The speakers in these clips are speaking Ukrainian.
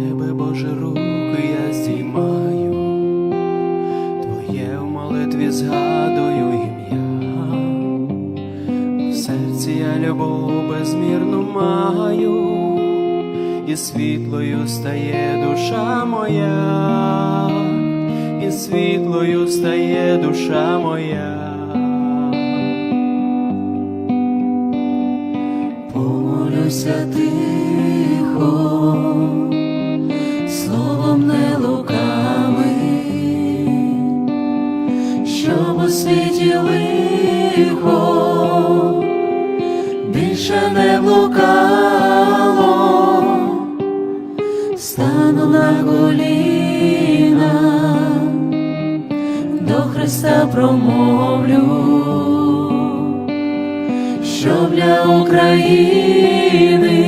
тебе, Боже, руки я здіймаю, Твоє в молитві згадую ім'я, в серці я любов безмірну маю, і світлою стає душа моя, і світлою стає душа моя. Помолюся тихо. Світі лихо. Більше не блукало, стану на коліна, до Христа промовлю щоб для України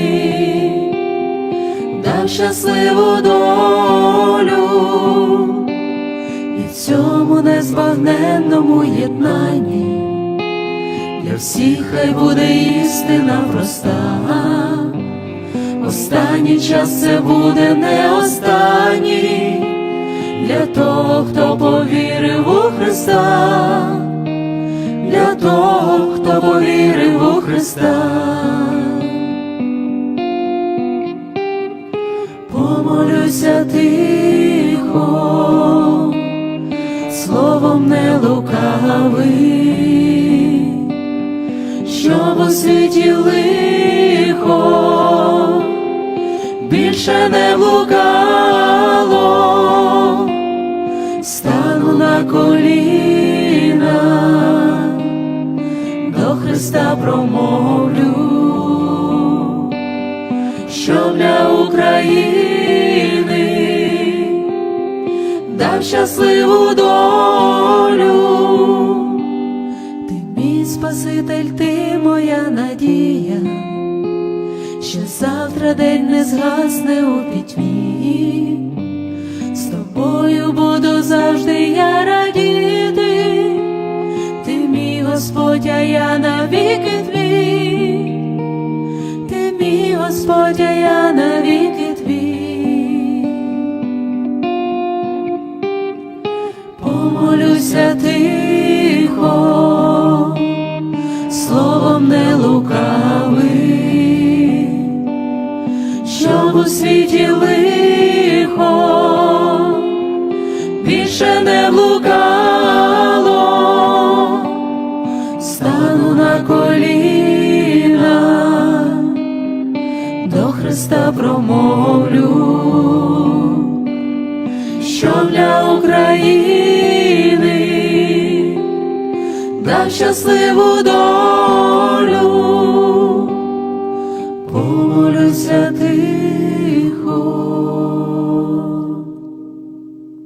дав щасливу долю для всіх хай буде істина проста. Останній час це буде не останній для того, хто повірив у Христа для того, хто повірив у Христа. Помолюся тихо, словом не лукавий, світі лихо. Більше не блукало, стану на коліна. До Христа промовлю, що для України дав щасливу долю. Ти Спаситель, ти моя надія, що завтра день не згасне у пітьмі, з тобою буду завжди я радіти. Ти мій Господь, а я навіки твій, ти мій Господь, а я навіки твій. Помолюся тихо, у світі лихо. Більше не блукало. Стану на коліна, до Христа промовлю, що для України дав щасливу долю,